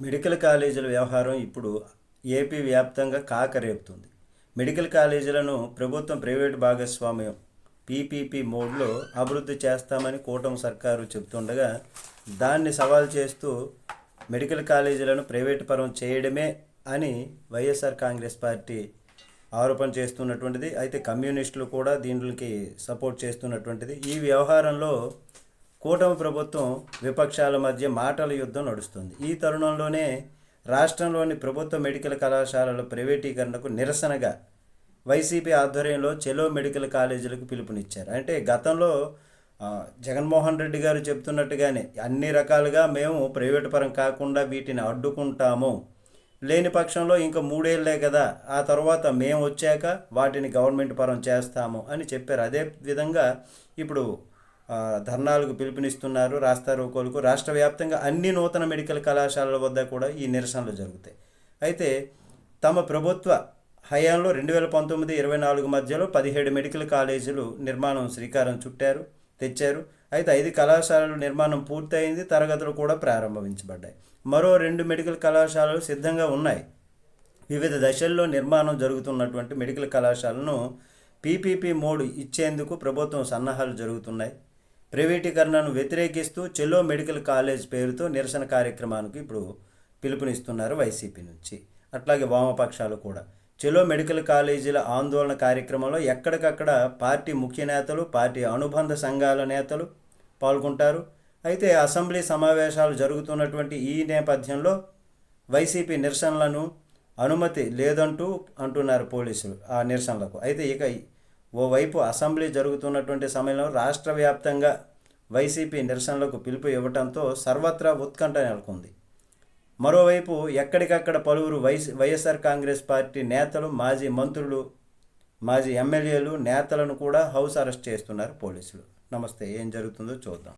Medical కాలేజీల వ్యవహారం ఇప్పుడు ఏపీ వ్యాప్తంగా కాకరేపుతుంది. మెడికల్ కాలేజీలను ప్రభుత్వం ప్రైవేటు భాగస్వామ్యం పీపీపీ మోడ్లో అభివృద్ధి చేస్తామని కూటమి సర్కారు చెబుతుండగా దాన్ని సవాల్ చేస్తూ మెడికల్ కాలేజీలను ప్రైవేటు పరం చేయడమే అని వైఎస్ఆర్ కాంగ్రెస్ పార్టీ ఆరోపణ చేస్తున్నటువంటిది. అయితే కమ్యూనిస్టులు కూడా దీనికి సపోర్ట్ చేస్తున్నటువంటిది. ఈ వ్యవహారంలో కూటమి ప్రభుత్వం విపక్షాల మధ్య మాటల యుద్ధం నడుస్తుంది. ఈ తరుణంలోనే రాష్ట్రంలోని ప్రభుత్వ మెడికల్ కళాశాలల ప్రైవేటీకరణకు నిరసనగా వైసీపీ ఆధ్వర్యంలో చెలో మెడికల్ కాలేజీలకు పిలుపునిచ్చారు. అంటే గతంలో జగన్మోహన్ రెడ్డి గారు చెప్తున్నట్టుగానే అన్ని రకాలుగా మేము ప్రైవేటు పరం కాకుండా వీటిని అడ్డుకుంటాము. లేని పక్షంలో ఇంకా మూడేళ్ళే కదా ఆ తర్వాత మేము వచ్చాక వాటిని గవర్నమెంట్ పరం చేస్తాము అని చెప్పారు. అదే విధంగా ఇప్పుడు ధర్నాలకు పిలుపునిస్తున్నారు రాస్తారోకోలకు రాష్ట్ర వ్యాప్తంగా అన్ని నూతన మెడికల్ కళాశాలల వద్ద కూడా ఈ నిరసనలు జరుగుతాయి. అయితే తమ ప్రభుత్వ హయాంలో రెండు వేల పంతొమ్మిది ఇరవై నాలుగు మధ్యలో పదిహేడు మెడికల్ కాలేజీలు నిర్మాణం శ్రీకారం చుట్టారు తెచ్చారు. అయితే ఐదు కళాశాలలు నిర్మాణం పూర్తయింది తరగతులు కూడా ప్రారంభించబడ్డాయి. మరో రెండు మెడికల్ కళాశాలలు సిద్ధంగా ఉన్నాయి. వివిధ దశల్లో నిర్మాణం జరుగుతున్నటువంటి మెడికల్ కళాశాలను పీపీపీ మోడ్ ఇచ్చేందుకు ప్రభుత్వం సన్నాహాలు జరుగుతున్నాయి. ప్రైవేటీకరణను వ్యతిరేకిస్తూ చెలో మెడికల్ కాలేజ్ పేరుతో నిరసన కార్యక్రమానికి ఇప్పుడు పిలుపునిస్తున్నారు వైసీపీ నుంచి. అట్లాగే వామపక్షాలు కూడా. చెలో మెడికల్ కాలేజీల ఆందోళన కార్యక్రమంలో ఎక్కడికక్కడ పార్టీ ముఖ్య నేతలు పార్టీ అనుబంధ సంఘాల నేతలు పాల్గొంటారు. అయితే అసెంబ్లీ సమావేశాలు జరుగుతున్నటువంటి ఈ నేపథ్యంలో వైసీపీ నిరసనలను అనుమతి లేదంటూ అంటున్నారు పోలీసులు ఆ నిరసనలకు. అయితే ఇక ఓవైపు అసెంబ్లీ జరుగుతున్నటువంటి సమయంలో రాష్ట్ర వ్యాప్తంగా వైసీపీ నిరసనలకు పిలుపు ఇవ్వడంతో సర్వత్రా ఉత్కంఠ నెలకొంది. మరోవైపు ఎక్కడికక్కడ పలువురు వైస్ వైఎస్ఆర్ కాంగ్రెస్ పార్టీ నేతలు మాజీ మంత్రులు మాజీ ఎమ్మెల్యేలు నేతలను కూడా హౌస్ అరెస్ట్ చేస్తున్నారు పోలీసులు. నమస్తే ఏం జరుగుతుందో చూద్దాం.